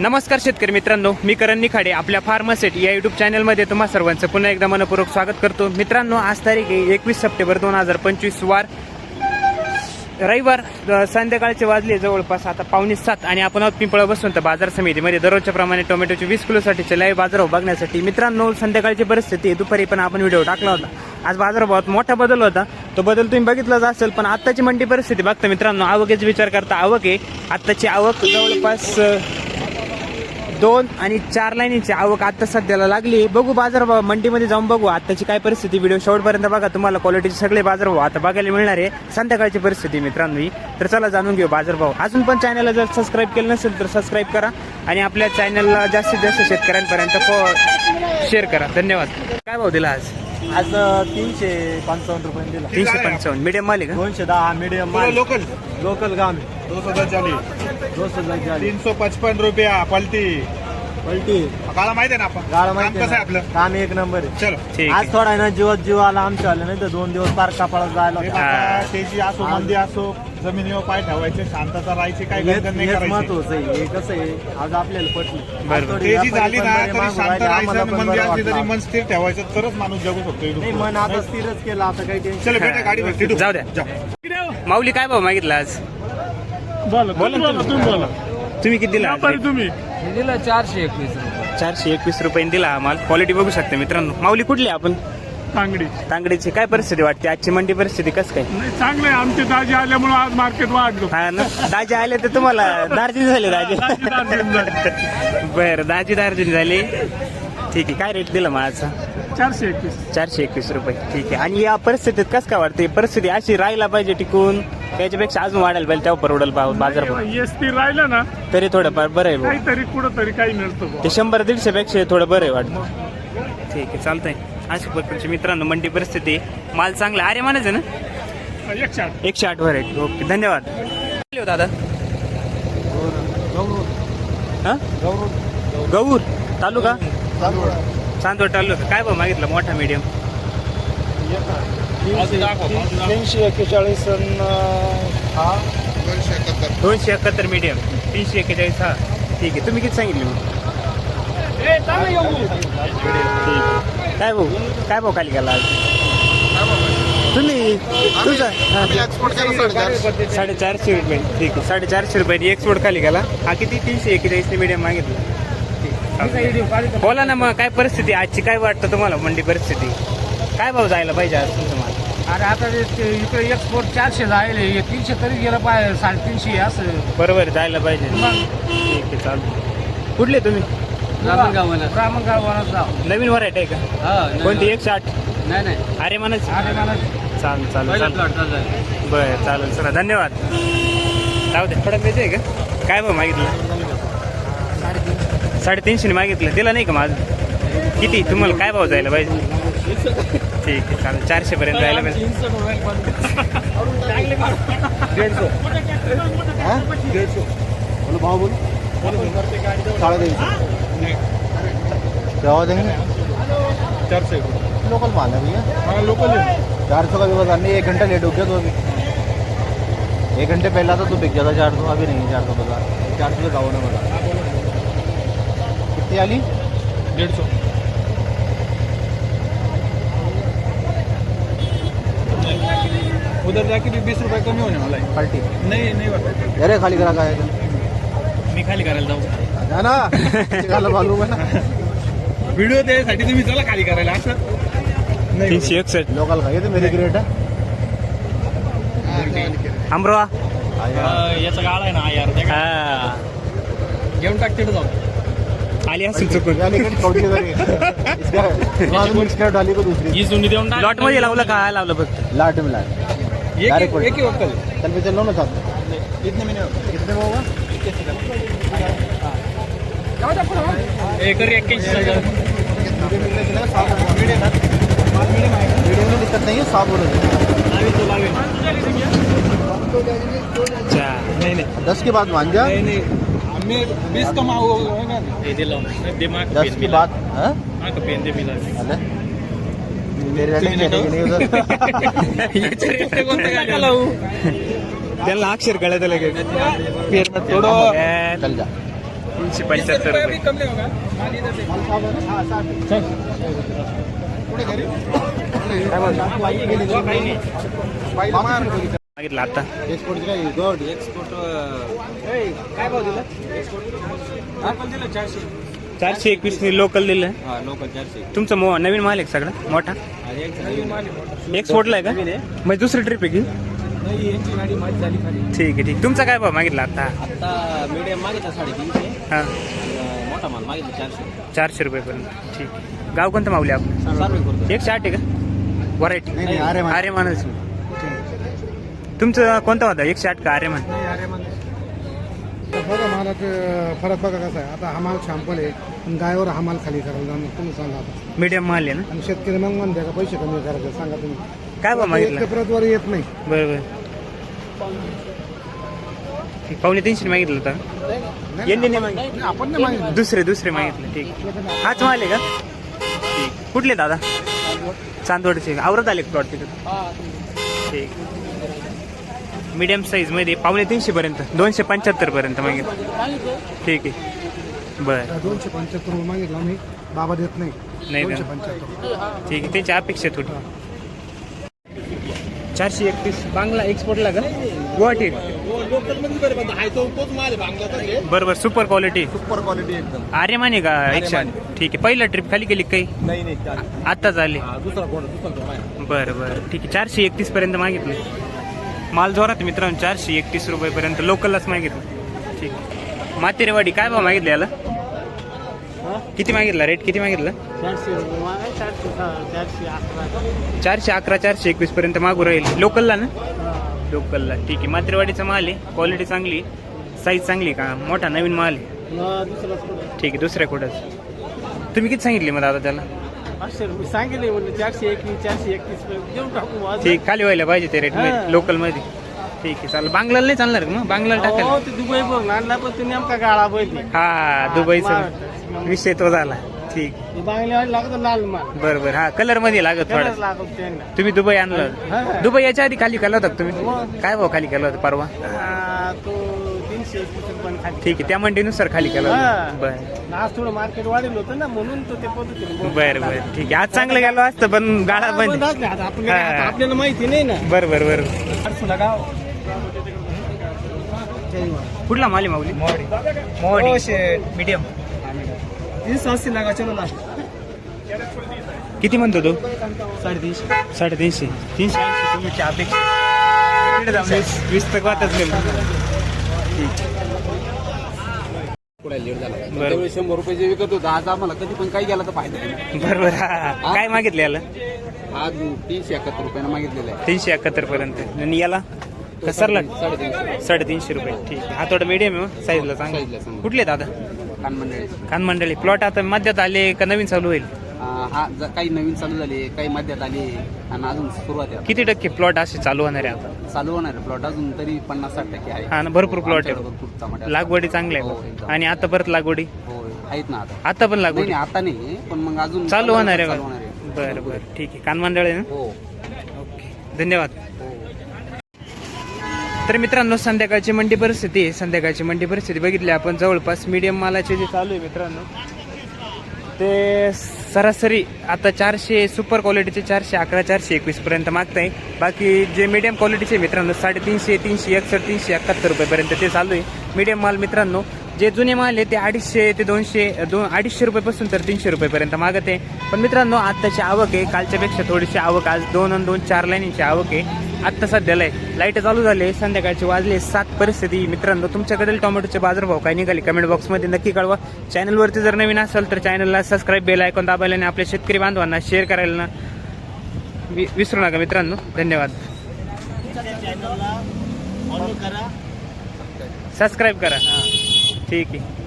नमस्कार शेतकरी मित्रांनो मी करण निखाडे आपल्या फार्मासेट या युट्यूब चॅनलमध्ये तुम्हा सर्वांचं पुन्हा एकदा मनपूर्वक स्वागत करतो. मित्रांनो आज तारीख आहे एकवीस सप्टेंबर दोन हजार पंचवीस वार रविवार संध्याकाळचे वाजले जवळपास आता पावणे सात आणि आपण आहोत पिंपळा बसून तर बाजार समितीमध्ये. दररोजच्या प्रमाणे टोमॅटोचे वीस किलोसाठीचे लाईव्ह बाजारभाव बघण्यासाठी. मित्रांनो संध्याकाळची परिस्थिती दुपारी पण आपण व्हिडिओ टाकला होता. आज बाजारभावात मोठा बदल होता. तो बदल तुम्ही बघितलाच असेल पण आत्ताची मंडी परिस्थिती बघता मित्रांनो आवकेचा विचार करता आवक आहे. आत्ताची आवक जवळपास दोन आणि चार लाईनीची आवक आता सध्याला लागली. बघू बाजारभाव मंडीमध्ये जाऊन बघू. आताची काय परिस्थिती व्हिडिओ शेवटपर्यंत बघा. तुम्हाला क्वालिटीचे सगळे बाजार भाव आता बघायला मिळणार आहे. संध्याकाळची परिस्थिती मित्रांनो तर चला जाणून घेऊ बाजारभाव अजून पण चॅनलला जर सबस्क्राईब केलं नसेल तर सबस्क्राईब करा आणि आपल्या चॅनलला जास्तीत जास्त शेतकऱ्यांपर्यंत शेअर करा. धन्यवाद. काय भाव दिला आज? आज तीनशे पंचावन्न रुपये दिला. तीनशे पंचावन्न. मीडियम माल आहे का? दोनशे दहा मीडियम लोकल लोकल काम दो सौ दस चालीस दोन सौ तीन सौ पचपन रुपया पलटी. पलटी काळा माहिती आहे ना आपण गाळा काम माहिती कसं आहे आपलं? काम एक नंबर आहे चलो ठीक आज आहे थोडा आहे ना जीवात जीव आला आमच्या आलं नाही तर दोन दिवस पार कपाळात जायला हे होतं. बघा, तेजी असो मंदी असो जमिनीवर पाय ठेवायचे शांतता राहायची काय हेच गणगण नाही हेच करायची महत्वाचं आहे हे कसं आहे आज आपल्याला पटली बरं. आज थोडी तेजी व्यापारी झाली पण ना बरे तरी मागू शांत राहिले, राहायचं आम्हाला आणि पण मंदी बरं असली तरी वाटलं. मन स्थिर ठेवायचं तरच माणूस जगू शकतो नाही. मन आता स्थिरच केलं आता काही टेन्शन चलो बेटा गाडी भरती तू. जाऊ द्या. माऊली काय भाव मागितला आज बोला बोला तुम्ही. बोला तुम्ही किती दिला आज? तुम्ही हे दिलं चारशे एकवीस रुपये. चारशे एकवीस रुपयांनी दिला आम्हाला क्वालिटी बघू शकता मित्रांनो. माऊली कुठली आपण? तांगडी. तांगडीची. काय परिस्थिती वाटते? आजची मंडी परिस्थिती कसं काय? नाही चांगले आमचे दाजी आल्यामुळे आज मार्केट वाढलो. हा ना? दाजी आले तर तुम्हाला दार्जिन झाले दाजी. दाजी दार्जिन झाले. बर दाजी दार्जिन झाले. ठीक आहे. काय रेट दिला आजचा चारशे एकवीस. चारशे एकवीस रुपये. ठीक आहे. आणि या परिस्थितीत कसं काय वाटते? परिस्थिती अशी राहायला पाहिजे टिकून? त्याच्यापेक्षा अजून वाढायला पाहिजे तेव्हा परवडेल भाव बाजार भाव. एस टी राहिलं ना तरी थोडंफार बरं आहे भाऊ. काहीतरी कुठं तरी काही मिळतं बुवा. ते शंभर दीडशे पेक्षा थोडं बरं आहे वाटतं. ठीक आहे चालतंय. अशा प्रकारची मित्रांनो मंडी परिस्थिती. आहे. माल चांगला अरे म्हणायचं ना? एकशे आठ. एकशे आठ वर आहे. ओके धन्यवाद. कुठले हो दादा. हा? गौर. तालुका? चांदवड. तालुका. काय भाव मागितलं? मोठा मीडियम तीनशे एक्केचाळीस हा दोनशे एकाहत्तर मीडियम तीनशे एक्केचाळीस हा. ठीक आहे. तुम्ही किती सांगितले मग? ठीक काय भाऊ? काय भाऊ खाली गेला आज? तुम्ही तुझा साडेचारशे रुपये. ठीक आहे. साडेचारशे रुपये एक्सपोर्ट खाली गेला. हा किती? तीनशे एक्केचाळीस मीडियम मागितलं. ठीक, बोला ना मग काय परिस्थिती आजची काय वाटतं तुम्हाला मंडी परिस्थिती? काय भाव जायला पाहिजे आज तुमचं अरे आता ते- ते इकडे एक्सपोर्ट चारशे जायले हे तीनशे तरी गेलं पाहिजे साडेतीनशे असं. बरोबर आहे, जायला पाहिजे. मग? ठीक आहे चालतं कुठले तुम्ही? ब्राह्मणगाव ब्राह्मणगाव वनात नवीन व्हरायटी आहे का? कोणती एकशे आठ? नाही नाही. अरे म्हणच अरे मला चालेल चालेल पहिला चालेल. बरं चालेल चला धन्यवाद. जाऊ दे थोडं आहे का? काय भाव मागितलं? साडेतीनशेने मागितलं. दिला नाही का माझं किती? तुम्हाला काय भाव जायला पाहिजे? ठीक आहे चालेल चारशे पर्यंत जायला पाहिजे बोलो भाव बोलो। साढ़े तीन क्या देंगे चार सौ लोकल माल है भैया। हाँ लोकल है। चार सौ का भी बता नहीं एक घंटा लेट हो गया तो अभी। एक घंटे पहला था तो तू बिक जाता चार सौ अभी नहीं चार सौ बता चार सौ का ने बता कितनी आली डेढ़ सौ। उधर जाके भी बीस रुपए कमी होने वाला है पलटी नहीं नहीं होता अरे खाली करा का है मी खाली करायला जाऊ. जाना निकाला मालूम है ना व्हिडिओ त्यासाठी तुम्ही चला खाली करायला. असं. नाही तीनशे एकसष्ट. लोकल तो मेरी ग्रेट है अमरोहा याचा गाळा आहे ना यार घेऊन टाक तिथे जाऊ. आली असेल चुकून. में ही लॉटमध्ये लावलं का? लावलं फक्त लाट मिला एक Direct ही- एक ही वक्कल चल पे चलो ना साथ। कितने महिने कितने में होगा? वीडियो में दिक्कत नहीं है साफ़ हो रही अच्छा नाही नाही। दस के बाद मान जा। बीस कमा दिमाग दस के बाद त्यांना अक्षर कळत थोडं यार, चल जा तीनशे पंच्याहत्तर रुपये मागितलं आता एक्सपोर्ट काय गड एक्सपोर्ट काय भाव दिला? चारशे. एकवीस मी लोकल दिलं हा लोकल चारशे तुमचं मो नवीन माल आहे का सगळं? मोठा? एक्सपोर्टला आहे. का? म्हणजे दुसरी ट्रिप आहे की? ठीक आहे ठीक तुमचा काय भाव मागितला आता? आता मीडियम मागितलं साडेतीनशे. हां. मोठा माल मागितलं चारशे. चारशे रुपयेपर्यंत ठीक आहे. गाव कोणतं मावले आपण सर्वे करतो एकशे आठ आहे का? व्हरायटी. नाही, आर्यमान. आर्यमानच. तुमचं कोणतं होता? एकशे आठ का आर्यमान. तर बघा मला ते फरक बघा कसा आहे. आता हा माल शॅम्पल आहे आणि गायवर हा माल खाली करायला तुम्ही सांगा आता. मीडियम माल आहे ना? आणि शेतकरी मग म्हणते का पैसे कमी करायचे सांगा तुम्ही. काय भाव एक मागितला? ते प्रतवारी येत नाही. बरं बरं ठीक पावणे तीनशे मागितलं होतं. यांनी नाही मागितलं. आपण नाही मागितलं. दुसरे दुसरे मागितले ठीक. हाच माल आहे का? ठीक. कुठले दादा? चांदवडचे आवरत आले प्लॉट तिथं? ठीक. मीडियम साईजमध्ये पावणे तीनशे पर्यंत दोनशे पंच्याहत्तर पर्यंत मागितलं. ठीक आहे. बरं. दोनशे पंच्याहत्तर मागितला मी बाबा देत नाही. नाही. पंच्याहत्तर ठीक आहे. त्यांची अपेक्षा थोडी चारशे एकतीस. बांगला एक्सपोर्टला का? गुवाहाटी बरोबर. सुपर क्वालिटी सुपर क्वालिटी एकदम. आर्यमान आहे का? एकशे? ठीक आहे. पहिला ट्रिप खाली गेली काही? नाही आत्ताच आले. हा, दुसरा बरं बरं. ठीक आहे. चारशे एकतीस पर्यंत मागितले. माल जोरात मित्रांनो चारशे एकतीस रुपयेपर्यंत. लोकललाच मागितलं. ठीक आहे. मातेरेवाडी काय भाव मागितलं याला? किती मागितला? रेट किती मागितलं? चारशे अकरा. चारशे एकवीस पर्यंत मागू राहील. लोकलला ना? लोकलला. ठीक आहे. मात्रेवाडीचा माल आहे. क्वालिटी चांगली साईज चांगली का? मोठा नवीन माल आहे. ठीक आहे दुसऱ्या कुठंच तुम्ही किती सांगितले मग दादा त्याला? सांगितले चारशे एकवीस चारशे एकतीस देऊन टाकू आज. ठीक खाली व्हायला पाहिजे ते रेट हा. लोकलमध्ये. ठीक आहे चालेल. बांगलाला नाही चालणार का मग? बांगलाला हो टाकायला ते दुबई बघ आणला पण ते नेमका गाळा बैल हा दुबईचा माल. विषय तो झाला. ठीक. बांगल्यावर लागतो लाल माल. बरं बरं हा कलरमध्ये लागत त्यालाच थोडा लागतो त्यांना. तुम्ही दुबई आणलं. हा. दुबई याच्या आधी खाली केला होता का तुम्ही? मग. काय भाव खाली केला होता परवा? आ, तो ठीक आहे त्या मंडीनुसार खाली केला हा. बरं. आज थोडं मार्केट वाढेल होतं ना म्हणून तो ते पद्धतीने बरं बरं. ठीक आहे आज चांगलं गेलो असतं पण गाडा बंद. हा. आपल्याला माहिती नाही ना. बरं बरं बरं. गाव. कुठला माल माऊली? मोहडी. मीडियम सहाशे लागा चलो लास्ट किती म्हणतो तो? साडेतीनशे. साडेतीनशे. तीनशे ऐंशी तुमची अपेक्षा इकडे जाऊन वीस वीस तक वाटच गेलो. त्यावेळी शंभर रुपये जे विकत होता. आज आम्हाला कधी पण काही गेला तर फायदा नाही बरोबर हा काय मागितलं याला? आज तीनशे एकाहत्तर रुपयानं मागितलेलं आहे. तीनशे एकाहत्तर पर्यंत. आणि याला? कसरला साडेतीनशे साडेतीनशे रुपये. ठीक आहे. हा थोडा मीडियम आहे साईजला Size ला चांगला. चांगला. कुठले दादा? कान मंडळी. खान मंडळी. प्लॉट आता मध्यात आले का नवीन चालू होईल? हा ज- काही नवीन चालू झाले काही मध्यात आले आणि अजून सुरुवात आहे. किती टक्के प्लॉट असे चालू होणार आहे आता? चालू होणार आहे प्लॉट अजून तरी पन्नास साठ टक्के आहे. हा ना भरपूर प्लॉट आमच्याकडे आहे भरपूर टमाटे. लागवडी चांगल्या हो, आहे एकदम. आणि आता परत लागवडी? हो आहेत ना आता. आता पण नाही लागवडी? नाही, आता नाही पण मग अजून चालू होणार आहे चालू बा. होणार आहे. बरं बरं. ठीक आहे. कान मंडळ आहे ना? हो. ओके. धन्यवाद. हो. तर मित्रांनो संध्याकाळची मंडी परिस्थिती आहे. संध्याकाळची मंडी परिस्थिती बघितली आपण. जवळपास मीडियम मालाचे जे चालू आहे मित्रांनो ते सरासरी आता चारशे सुपर क्वालिटीचे चारशे अकरा चारशे एकवीसपर्यंत मागत मागताय. बाकी जे मीडियम क्वालिटीचे मित्रांनो साडेतीनशे तीनशे एकसष्ट तीनशे एकाहत्तर रुपयेपर्यंत ते चालू आहे. मीडियम माल मित्रांनो जे जुने माल आहे ते अडीचशे ते दोनशे दोन अडीचशे रुपयापासून तर तीनशे रुपयेपर्यंत मागत आहे. पण मित्रांनो आत्ताची आवक आहे. कालच्यापेक्षा थोडीशी आवक आज दोन आणि दोन चार लाईनीची आवक आहे. आत्ता सध्याला आहे. लाइट चालू झाले संध्याकाळचे वाजले सात परिस्थिती. मित्रांनो तुमच्याकडील टोमॅटोचे बाजारभाव काय निघाले? कमेंट बॉक्समध्ये नक्की कळवा. चॅनलवरती जर नवीन असेल तर चॅनलला सबस्क्राईब बेल ऐकून दाबायला आणि आपल्या शेतकरी बांधवांना शेअर करायला ना विसरू नका मित्रांनो. धन्यवाद. सबस्क्राईब करा. ठीक आहे.